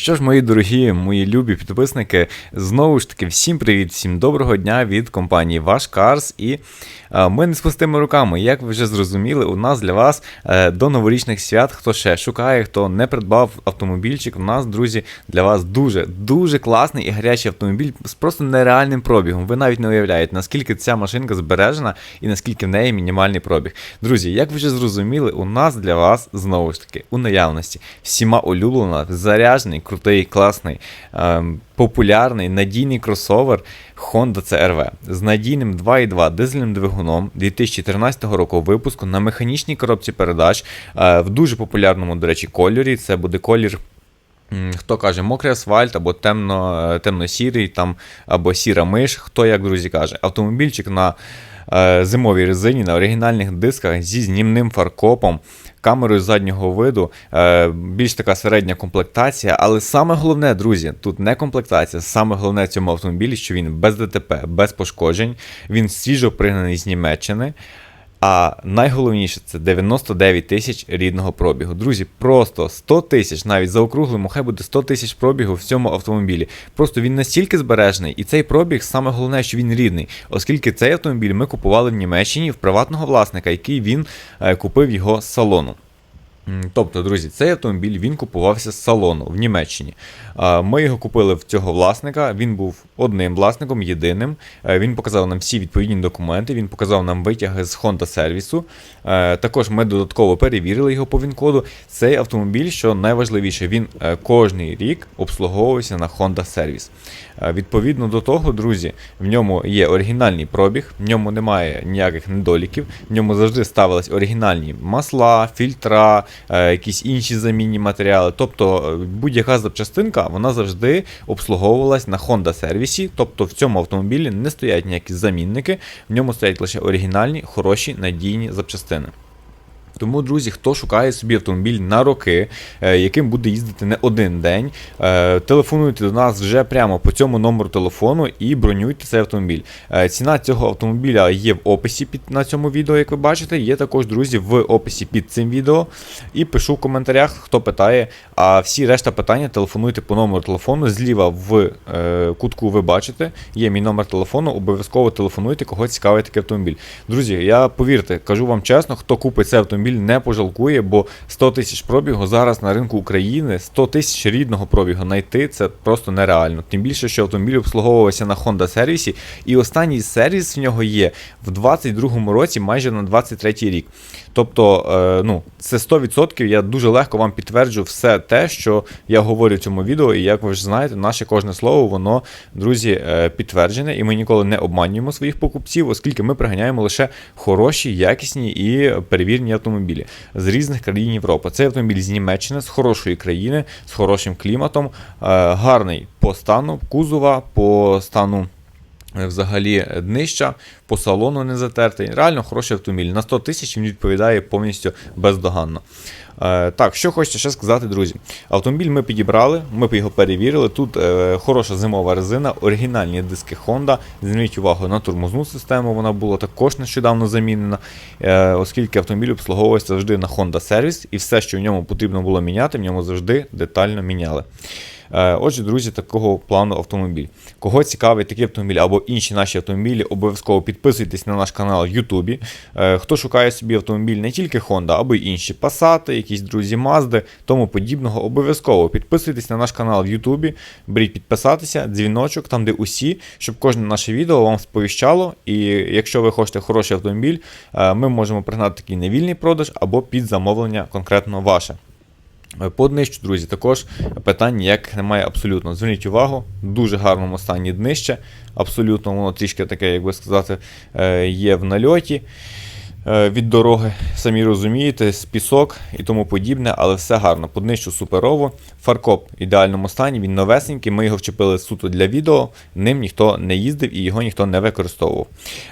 Що ж, мої дорогі, мої любі підписники, знову ж таки, всім привіт, всім доброго дня від компанії Ваш Cars. І ми не з пустими руками. Як ви вже зрозуміли, у нас для вас е, до новорічних свят, хто ще шукає, хто не придбав автомобільчик, у нас, друзі, для вас дуже дуже класний і гарячий автомобіль з просто нереальним пробігом. Ви навіть не уявляєте, наскільки ця машинка збережена і наскільки в неї мінімальний пробіг. Друзі, як ви вже зрозуміли, у нас для вас знову ж таки у наявності всіма улюблена, заряджений, крутий, класний, ем, популярний, надійний кросовер Honda CR-V з надійним 2.2 дизельним двигуном 2014 року випуску на механічній коробці передач е, в дуже популярному, до речі, кольорі. Це буде колір. Хто каже мокрий асфальт або темно, е, темно-сірий, там, або сіра миш, хто як друзі каже. Автомобільчик на е, зимовій резині, на оригінальних дисках зі знімним фаркопом, камерою заднього виду, е, більш така середня комплектація. Але саме головне, друзі, тут не комплектація, саме головне в цьому автомобілі, що він без ДТП, без пошкоджень, він свіжо пригнаний з Німеччини. А найголовніше це 99 тисяч рідного пробігу. Друзі, просто 100 тисяч, навіть заокруглимо, хай буде 100 тисяч пробігу в цьому автомобілі. Просто він настільки збережений, і цей пробіг саме головне, що він рідний, оскільки цей автомобіль ми купували в Німеччині в приватного власника, який він е, купив його з салону. Тобто, друзі, цей автомобіль він купувався з салону в Німеччині. Ми його купили в цього власника. Він був одним власником, єдиним. Е, Він показав нам всі відповідні документи. Він показав нам витяги з Honda сервісу. Е, Також ми додатково перевірили його по він-коду. Цей автомобіль, що найважливіше, він е, кожний рік обслуговувався на Honda сервіс. Відповідно до того, друзі, в ньому є оригінальний пробіг, в ньому немає ніяких недоліків, в ньому завжди ставились оригінальні масла, фільтра, якісь інші замінні матеріали. Тобто е, будь-яка запчастинка вона завжди обслуговувалась на Honda сервісі. Тобто в цьому автомобілі не стоять ніякі замінники, в ньому стоять лише оригінальні, хороші, надійні запчастини. Тому, друзі, хто шукає собі автомобіль на роки, е, яким буде їздити не один день, е, телефонуйте до нас вже прямо по цьому номеру телефону і бронюйте цей автомобіль. Е, Ціна цього автомобіля є в описі під на цьому відео, як ви бачите. Є також, друзі, в описі під цим відео. І пишу в коментарях, хто питає. А всі решта питання телефонуйте по номеру телефону. Зліва в е, кутку ви бачите, є мій номер телефону. Обов'язково телефонуйте, кого цікавить такий автомобіль. Друзі, я повірте, кажу вам чесно, хто купить цей автомобіль, не пожалкує, бо 100 тисяч пробігу зараз на ринку України, 100 тисяч рідного пробігу знайти це просто нереально. Тим більше, що автомобіль обслуговувався на Honda сервісі, і останній сервіс в нього є в 22-му році, майже на 23-й рік. Тобто, е, ну, це 100%. Я дуже легко вам підтверджу все те, що я говорю в цьому відео. І як ви ж знаєте, наше кожне слово, воно, друзі, е, підтверджене, і ми ніколи не обманюємо своїх покупців, оскільки ми приганяємо лише хороші, якісні і перевірені автомобілі з різних країн Європи. Цей автомобіль з Німеччини, з хорошої країни, з хорошим кліматом, е, гарний по стану кузова, по стану. Е, Взагалі днища, по салону не затертий. Реально хороший автомобіль. На 100 тисяч він відповідає повністю бездоганно. Е, так, що хочете ще сказати, друзі. Автомобіль ми підібрали, ми його перевірили. Тут е, хороша зимова резина, оригінальні диски Honda. Зверніть увагу на тормозну систему, вона була також нещодавно замінена, е, оскільки автомобіль обслуговується завжди на Honda сервіс, і все, що в ньому потрібно було міняти, в ньому завжди детально міняли. Е, Отже, друзі, такого плану автомобіль. Кого цікавить такий автомобіль або інші наші автомобілі, обов'язково підписуйтесь на наш канал в Ютубі. Е, Хто шукає собі автомобіль не тільки Honda, або й інші Passat, якісь друзі Mazda, тому подібного, обов'язково підписуйтесь на наш канал в Ютубі, беріть підписатися, дзвіночок, там де усі, щоб кожне наше відео вам сповіщало. І якщо ви хочете хороший автомобіль, е, ми можемо пригнати такий невільний продаж або під замовлення конкретно ваше. По днищу, друзі, також питань ніяких немає абсолютно. Зверніть увагу, дуже гарному стані днище. Абсолютно, воно трішки таке, як би сказати, е, є в нальоті від дороги. Самі розумієте, з пісок і тому подібне, але все гарно. По днищу суперово. Фаркоп в ідеальному стані, він новесенький. Ми його вчепили суто для відео, ним ніхто не їздив і його ніхто не використовував.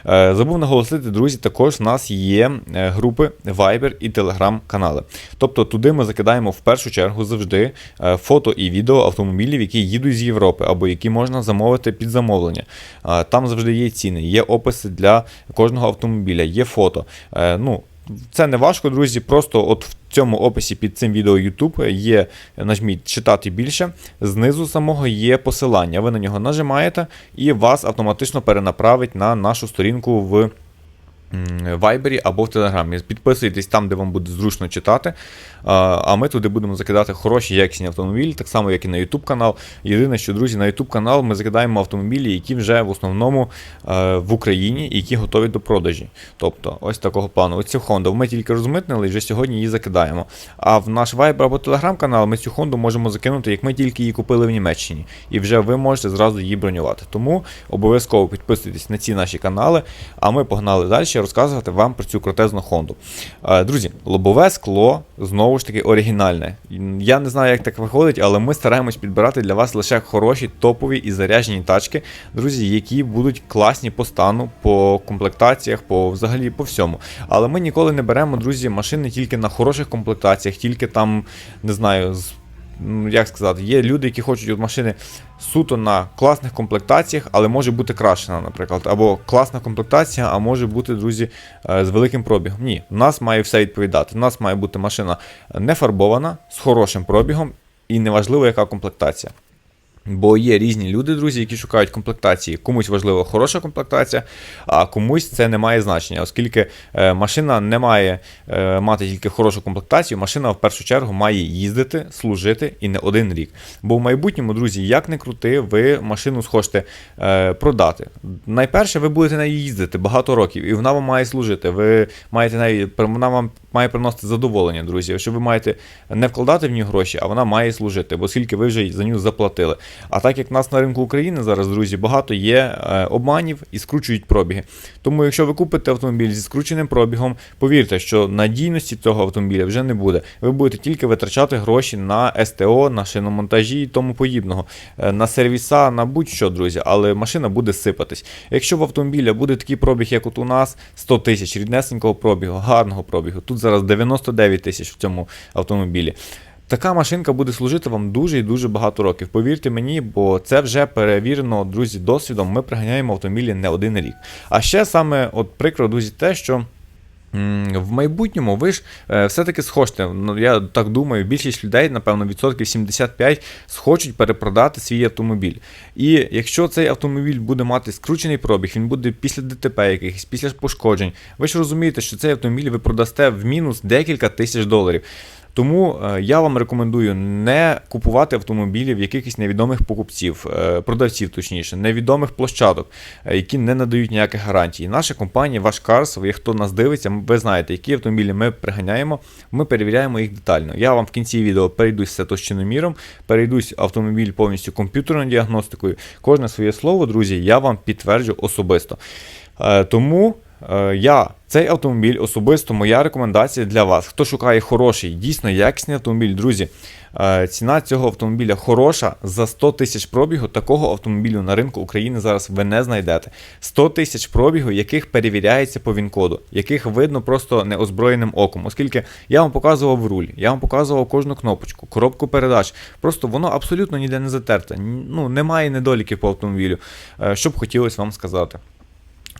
Е, Забув наголосити, друзі, також в нас є е, групи Viber і Telegram канали. Тобто туди ми закидаємо в першу чергу завжди е, фото і відео автомобілів, які їдуть з Європи, або які можна замовити під замовлення. Е, Там завжди є ціни, є описи для кожного автомобіля, є фото. Е, Ну, Це не важко, друзі. Просто от в цьому описі під цим відео YouTube є, нажміть читати більше. Знизу самого є посилання. Ви на нього нажимаєте і вас автоматично перенаправить на нашу сторінку в. Вайбері або в Телеграмі. Підписуйтесь там, де вам буде зручно читати. А ми туди будемо закидати хороші якісні автомобілі, так само, як і на YouTube канал. Єдине, що, друзі, на YouTube канал ми закидаємо автомобілі, які вже в основному е, в Україні які готові до продажі. Тобто, ось такого плану. Оцю Honda ми тільки розмитнили і вже сьогодні її закидаємо. А в наш Viber або Telegram канал ми цю Honda можемо закинути, як ми тільки її купили в Німеччині. І вже ви можете зразу її бронювати. Тому обов'язково підписуйтесь на ці наші канали, а ми погнали далі розказувати вам про цю крутезну Honda. Е, Друзі, лобове скло знову ж таки оригінальне. Я не знаю, як так виходить, але ми стараємось підбирати для вас лише хороші, топові і заряджені тачки, друзі, які будуть класні по стану, по комплектаціях, по взагалі по всьому. Але ми ніколи не беремо, друзі, машини тільки на хороших комплектаціях, тільки там, не знаю, з. Ну, Як сказати, є люди, які хочуть от машини суто на класних комплектаціях, але може бути крашена, наприклад. Або класна комплектація, а може бути, друзі, е, з великим пробігом. Ні, у нас має все відповідати. У нас має бути машина не фарбована, з хорошим пробігом, і неважливо, яка комплектація. Бо є різні люди, друзі, які шукають комплектації. Комусь важлива хороша комплектація, а комусь це не має значення, оскільки е, машина не має е, мати тільки хорошу комплектацію, машина в першу чергу має їздити, служити і не один рік. Бо в майбутньому, друзі, як не крути, ви машину схочете е, продати. Найперше, ви будете на неї їздити багато років, і вона вам має служити. Ви маєте неї, вона вам має приносити задоволення, друзі. Якщо ви маєте не вкладати в нього гроші, а вона має служити, оскільки ви вже за нього заплатили. А так як нас на ринку України зараз, друзі, багато є е, обманів і скручують пробіги. Тому, якщо ви купите автомобіль зі скрученим пробігом, повірте, що надійності цього автомобіля вже не буде. Ви будете тільки витрачати гроші на СТО, на шиномонтажі і тому подібного, е, на сервіса, на будь-що, друзі, але машина буде сипатись. Якщо в автомобіля буде такий пробіг, як от у нас, 100 тисяч ріднесенького пробігу, гарного пробігу. Тут зараз 99 тисяч в цьому автомобілі. Така машинка буде служити вам дуже і дуже багато років. Повірте мені, бо це вже перевірено, друзі, досвідом. Ми приганяємо автомобілі не один рік. А ще саме от прикро, друзі, те, що. В майбутньому ви ж е, все-таки схочете. Ну, я так думаю, більшість людей, напевно, відсотків 75 схочуть перепродати свій автомобіль. І якщо цей автомобіль буде мати скручений пробіг, він буде після ДТП якихось, після пошкоджень. Ви ж розумієте, що цей автомобіль ви продасте в мінус декілька тисяч доларів. Тому е, я вам рекомендую не купувати автомобілі в якихось невідомих покупців, е, продавців, точніше, невідомих площадок, е, які не надають ніяких гарантій. Наша компанія, ваш Карс, хто нас дивиться, ви знаєте, які автомобілі ми приганяємо, ми перевіряємо їх детально. Я вам в кінці відео перейдусь все точноміром, перейдусь автомобіль повністю комп'ютерною діагностикою. Кожне своє слово, друзі, я вам підтверджу особисто. Тому. Е, Я цей автомобіль особисто моя рекомендація для вас. Хто шукає хороший, дійсно якісний автомобіль, друзі. е, Ціна цього автомобіля хороша за 100 тисяч пробігу. Такого автомобілю на ринку України зараз ви не знайдете. 100 тисяч пробігу, яких перевіряється по ВІН-коду, яких видно просто неозброєним оком. Оскільки я вам показував руль, я вам показував кожну кнопочку, коробку передач. Просто воно абсолютно ніде не затерте. Ну, немає недоліків по автомобілю. Е, Що б хотілося вам сказати.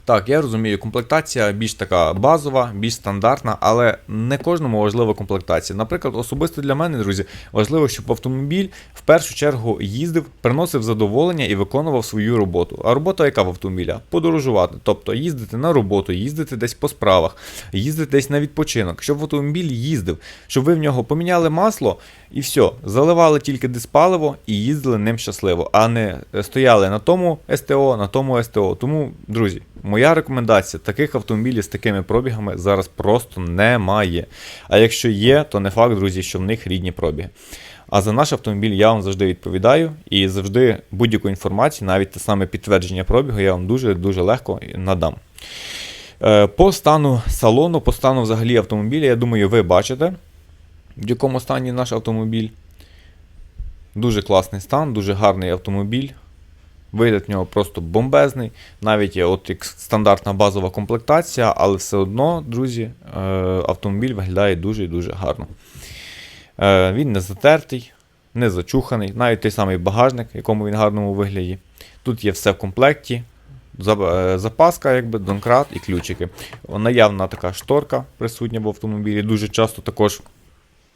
Так, я розумію, комплектація більш така базова, більш стандартна, але не кожному важлива комплектація. Наприклад, особисто для мене, друзі, важливо, щоб автомобіль в першу чергу їздив, приносив задоволення і виконував свою роботу. А робота яка в автомобіля? Подорожувати, тобто їздити на роботу, їздити десь по справах, їздити десь на відпочинок, щоб автомобіль їздив, щоб ви в нього поміняли масло і все, заливали тільки диспаливо і їздили ним щасливо, а не стояли на тому СТО, на тому СТО. Тому, друзі, моя рекомендація: таких автомобілів з такими пробігами зараз просто немає. А якщо є, то не факт, друзі, що в них рідні пробіги. А за наш автомобіль я вам завжди відповідаю і завжди будь-яку інформацію, навіть те саме підтвердження пробігу, я вам дуже-дуже легко надам. Е, По стану салону, по стану взагалі автомобіля, я думаю, ви бачите, в якому стані наш автомобіль. Дуже класний стан, дуже гарний автомобіль. Вигляд в нього просто бомбезний. Навіть є от як стандартна базова комплектація, але все одно, друзі, е, автомобіль виглядає дуже і дуже гарно. Е, Він не затертий, не зачуханий, навіть той самий багажник, в якому він гарному вигляді. Тут є все в комплекті. е, запаска, якби, донкрат і ключики. Наявна така шторка присутня в автомобілі. Дуже часто також.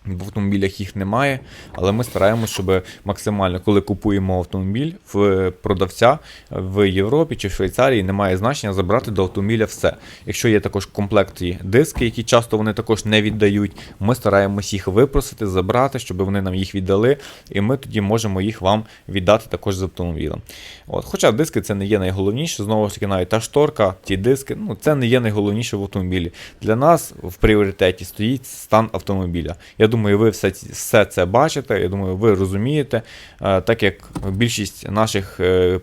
В автомобілях їх немає, але ми стараємося, щоб максимально, коли купуємо автомобіль в продавця в Європі чи в Швейцарії, немає значення забрати до автомобіля все. Якщо є також в комплекті диски, які часто вони також не віддають, ми стараємось їх випросити, забрати, щоб вони нам їх віддали, і ми тоді можемо їх вам віддати також з автомобілем. От, хоча диски це не є найголовніше, знову ж таки, навіть та шторка, ті диски, ну це не є найголовніше в автомобілі. Для нас в пріоритеті стоїть стан автомобіля. Я думаю, ви все, все це бачите. Я думаю, ви розумієте, е, так як більшість наших. е,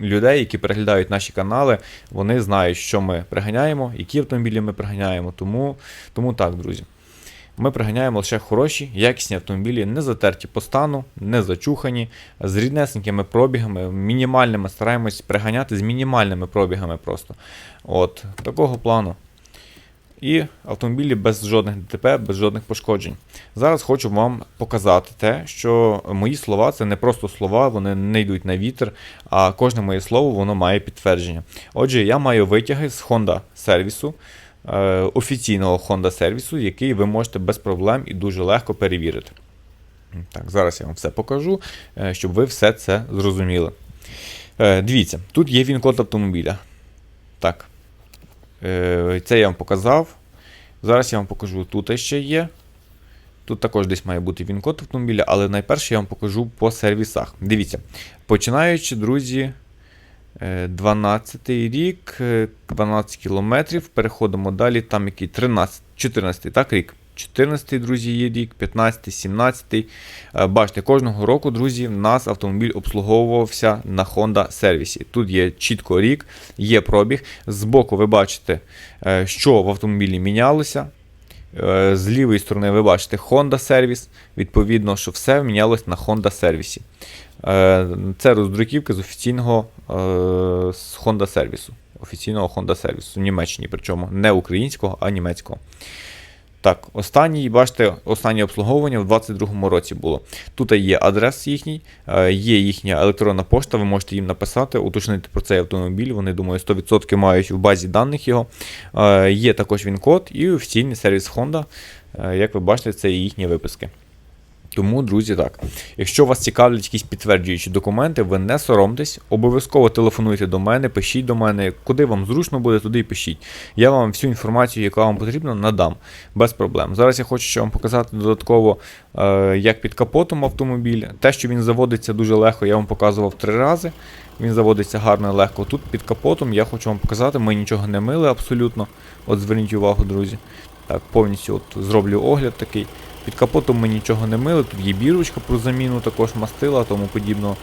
Людей, які переглядають наші канали, вони знають, що ми приганяємо, які автомобілі ми приганяємо. Тому, тому так, друзі. Ми приганяємо лише хороші, якісні автомобілі, не затерті по стану, не зачухані, з ріднесенькими пробігами, мінімальними стараємось приганяти з мінімальними пробігами просто. От, такого плану. І автомобілі без жодних ДТП, без жодних пошкоджень. Зараз хочу вам показати те, що мої слова це не просто слова, вони не йдуть на вітер, а кожне моє слово воно має підтвердження. Отже, я маю витяги з Honda сервісу, е, офіційного Honda сервісу, який ви можете без проблем і дуже легко перевірити. Так, зараз я вам все покажу, е, щоб ви все це зрозуміли. Е, Дивіться, тут є він-код автомобіля. Так. Е, Це я вам показав. Зараз я вам покажу. Тут ще є. Тут також десь має бути він-код автомобіля, але найперше я вам покажу по сервісах. Дивіться, починаючи, друзі, е, 12 рік, е, 12 кілометрів, переходимо далі, там який 13, 14 так, рік. 14 друзі, є рік, 15, 17. Е, Бачите, кожного року, друзі, в нас автомобіль обслуговувався на Honda сервісі. Тут є чітко рік, є пробіг. Збоку ви бачите, е, що в автомобілі мінялося. Е, З лівої сторони ви бачите Honda сервіс. Відповідно, що все мінялось на Honda сервісі. Це роздруківки з офіційного з Honda сервісу. Офіційного Honda сервісу в Німеччині, причому не українського, а німецького. Так, останній, бачите, останнє обслуговування в 2022 році було. Тут є адрес їхній, е, є їхня електронна пошта, ви можете їм написати, уточнити про цей автомобіль. Вони, думаю, 100% мають в базі даних його. Е, Є також він код і офіційний сервіс Honda. Е, Як ви бачите, це їхні виписки. Тому, друзі, так. Якщо вас цікавлять якісь підтверджуючі документи, ви не соромтесь, обов'язково телефонуйте до мене, пишіть до мене, куди вам зручно буде, туди і пишіть. Я вам всю інформацію, яка вам потрібна, надам без проблем. Зараз я хочу ще вам показати додатково, е, як під капотом автомобіль. Те, що він заводиться дуже легко, я вам показував три рази. Він заводиться гарно легко. Тут під капотом я хочу вам показати, ми нічого не мили абсолютно. От зверніть увагу, друзі. Так, повністю от зроблю огляд такий. Під капотом ми нічого не мили, тут є бірочка про заміну, також мастила, тому подібного.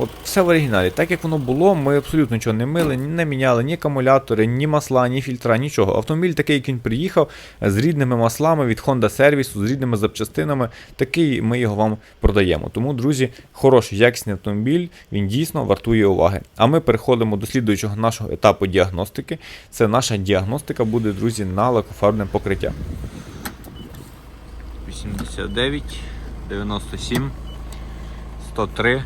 От все в оригіналі. Так як воно було, ми абсолютно нічого не мили, не міняли ні акумулятори, ні масла, ні фільтра, нічого. Автомобіль такий, як він приїхав, з рідними маслами від Honda сервісу, з рідними запчастинами. Такий ми його вам продаємо. Тому, друзі, хороший якісний автомобіль, він дійсно вартує уваги. А ми переходимо до слідуючого нашого етапу діагностики. Це наша діагностика буде, друзі, на лакофарбне покриття. 89, 97, 103,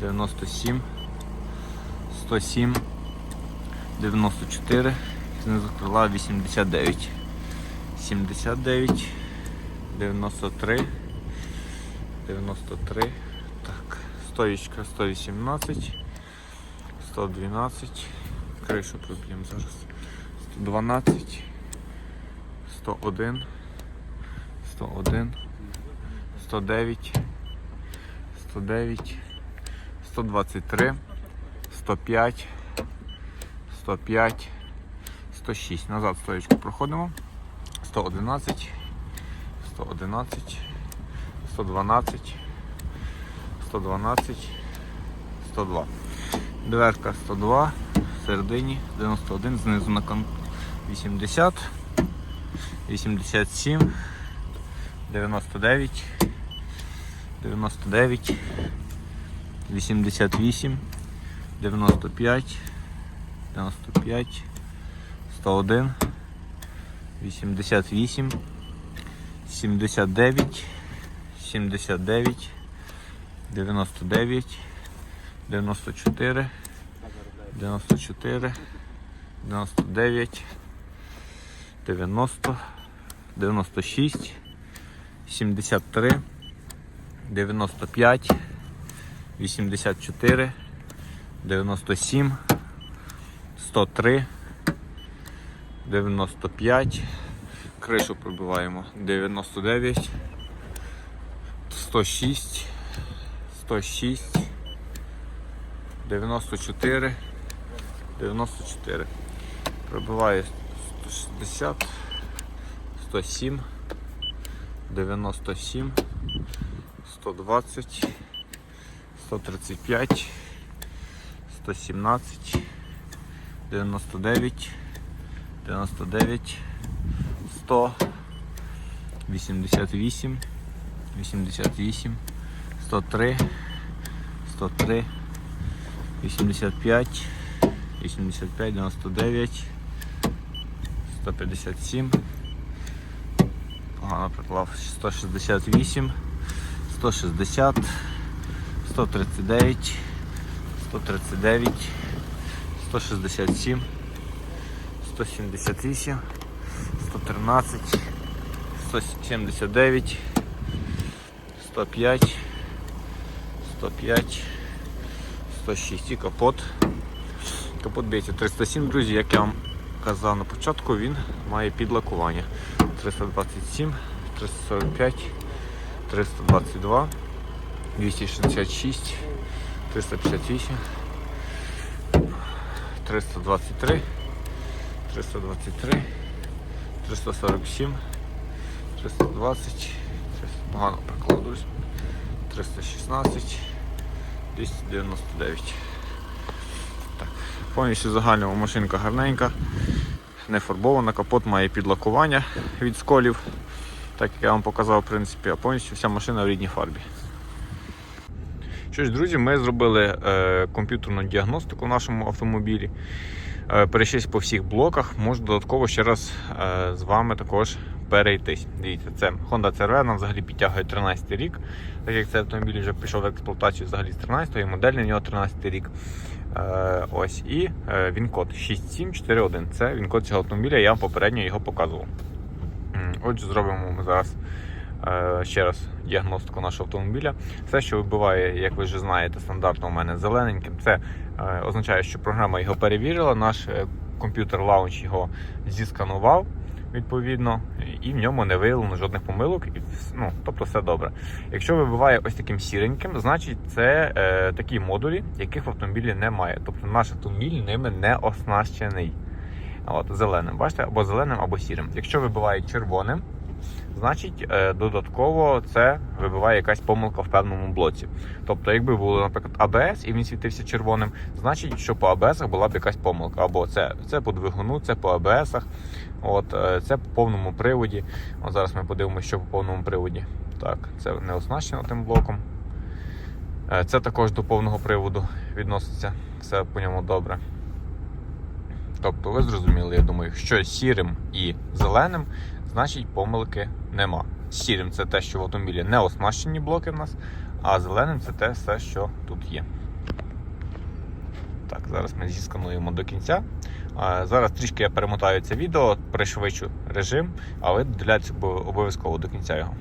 97, 107, 94, знизу крила 89, 79, 93, 93, так, стоїчка 118, 112, кришу проб'ємо зараз, 112, 101, 101, 109, 109, 123, 105, 105, 106. Назад стоечку проходимо. 111, 111, 112, 112, 102. Дверка 102, в середині 91, знизу на кон 80, 87, 99, 99, 88, 95, 95, 101, 88, 79, 79, 99, 94, 94, 99, 90, 96, 73, 95, 84, 97, 103, 95, кришу пробиваємо 99, 106, 106, 94, 94. Пробиває 160, 107, 97, 120, 135, 117, 99, 99, 100, 88, 88, 103, 103, 85, 85, 99, 157, погано приклав, 168, 160, 139, 139, 167, 178, 113, 179, 105, 105, 106 і капот. Капот б'ється 307, друзі, як я вам казав на початку, він має підлакування. 327, 345, 322, 266, 358, 323, 323, 347, 320, 300, погано прикладусь, 316, 299. Так. Повністю загальнова машинка гарненька, не фарбована, капот має підлакування від сколів, так як я вам показав, в принципі, повністю вся машина в рідній фарбі. Що ж, друзі, ми зробили е, комп'ютерну діагностику в нашому автомобілі. Е, перейшлись по всіх блоках. Можу додатково ще раз е, з вами також перейтись. Дивіться, це Honda CR, нам взагалі підтягує 13 рік, так як цей автомобіль вже пішов в експлуатацію взагалі з 13 і модель на нього 13 рік. Е, ось, І е, він код 6741. Це він код цього автомобіля, я вам попередньо його показував. Отже, зробимо ми зараз е, ще раз діагностику нашого автомобіля. Все, що вибиває, як ви вже знаєте, стандартно у мене зелененьким, це е, означає, що програма його перевірила, наш е, комп'ютер лаунч його зісканував. Відповідно, і в ньому не виявлено жодних помилок, і ну, тобто все добре. Якщо вибиває ось таким сіреньким, значить це е, такі модулі, яких в автомобілі немає. Тобто наш автомобіль ними не оснащений. От, зеленим, бачите, або зеленим, або сірим. Якщо вибиває червоним, значить е, додатково це вибиває якась помилка в певному блоці. Тобто, якби було, наприклад, АБС і він світився червоним, значить, що по АБСах була б якась помилка. Або це, це по двигуну, це по АБСах, от, е, це по повному приводі. От зараз ми подивимося, що по повному приводі. Так, це не оснащено тим блоком. Е, Це також до повного приводу відноситься. Все по ньому добре. Тобто, ви зрозуміли, я думаю, що сірим і зеленим, значить помилки нема. Сірим це те, що в автомобілі не оснащені блоки в нас, а зеленим це те все, що тут є. Так, зараз ми зіскануємо до кінця. Зараз трішки я перемотаю це відео, пришвидшу режим, а додивляйтеся обов- обов'язково до кінця його.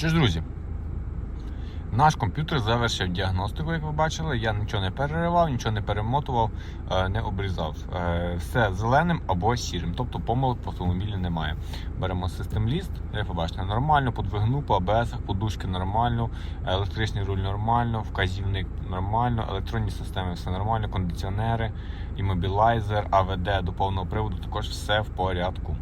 Що ж, друзі, наш комп'ютер завершив діагностику, як ви бачили. Я нічого не переривав, нічого не перемотував, е, не обрізав. Е, Все зеленим або сірим, тобто помилок по автомобілі немає. Беремо систем ліст, як ви бачите, нормально, по двигуну, по АБС, подушки нормально, електричний руль нормально, вказівник нормально, електронні системи все нормально, кондиціонери, іммобілайзер, АВД до повного приводу також все в порядку.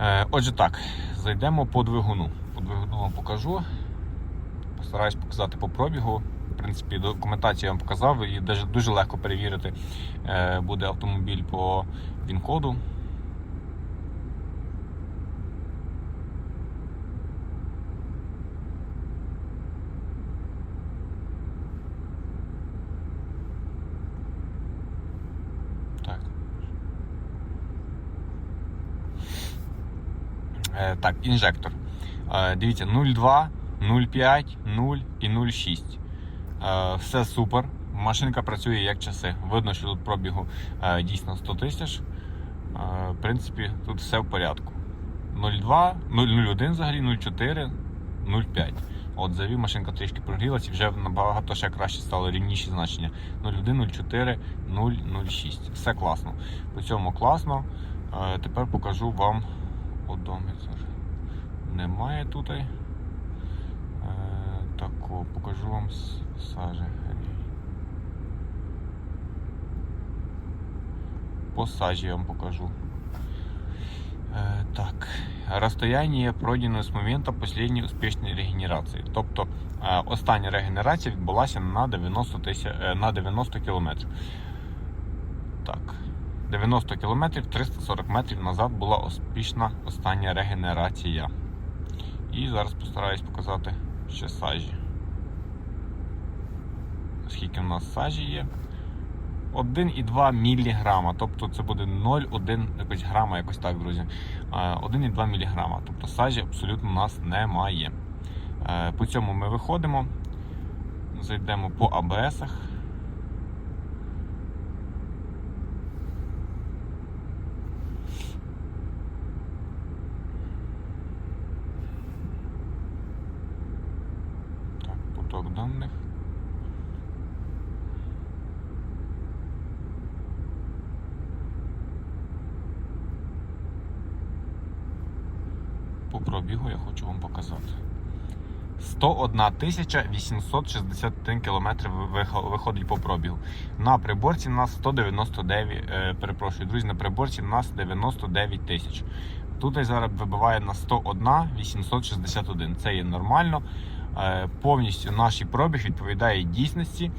Е, Отже, так, зайдемо по двигуну. По двигуну вам покажу. Постараюсь показати по пробігу. В принципі, документацію я вам показав, і дуже, легко перевірити е, буде автомобіль по він-коду. Е, так, інжектор. Дивіться, 0,2, 0,5, 0 і 0,6. Е, все супер. Машинка працює як часи. Видно, що тут пробігу дійсно 100 тисяч. В принципі, тут все в порядку. 0,2, 0,01 взагалі, 0,4, 0,5. От завів машинка трішки прогрілась і вже набагато ще краще стало рівніші значення. 0,1, 0,4, 0, 0,6. Все класно. По цьому класно. Тепер покажу вам одометр. Немає тут. Е, тако, покажу вам сажі. По сажі я вам покажу. Э, так, розстояние пройдено з моменту последньої успішної регенерації. Тобто е, остання регенерація відбулася на 90 тисяч е, на 90 кілометрів. Так, 90 кілометрів 340 метрів назад була успішна остання регенерація. І зараз постараюсь показати ще сажі. Скільки в нас сажі є? 1,2 міліграма, тобто це буде 0,1 якось грама, якось так, друзі. Е, 1,2 міліграма. Тобто сажі абсолютно у нас немає. Е, По цьому ми виходимо, зайдемо по АБСах. Так, поток даних. По пробігу я хочу вам показати. 101 тисяча 861 кілометр виходить по пробігу. На приборці у нас 199, е, перепрошую, друзі, на приборці у нас 99 тисяч. Тут зараз вибиває на 101 861. Це є нормально. Е, Повністю наш пробіг відповідає дійсності.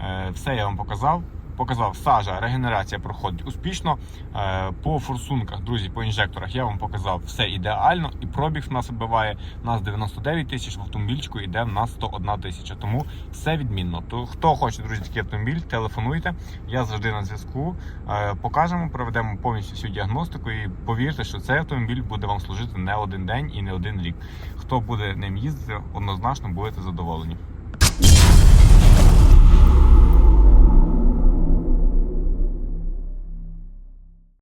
Е, Все я вам показав. Показав сажа, регенерація проходить успішно. Е, По форсунках, друзі, по інжекторах я вам показав все ідеально. І пробіг в нас вибиває в нас 99 тисяч, в автомобільчику йде в нас 101 тисяча. Тому все відмінно. То хто хоче, друзі, такий автомобіль, телефонуйте. Я завжди на зв'язку. Е, Покажемо, проведемо повністю всю діагностику і повірте, що цей автомобіль буде вам служити не один день і не один рік. Хто буде ним їздити, однозначно будете задоволені.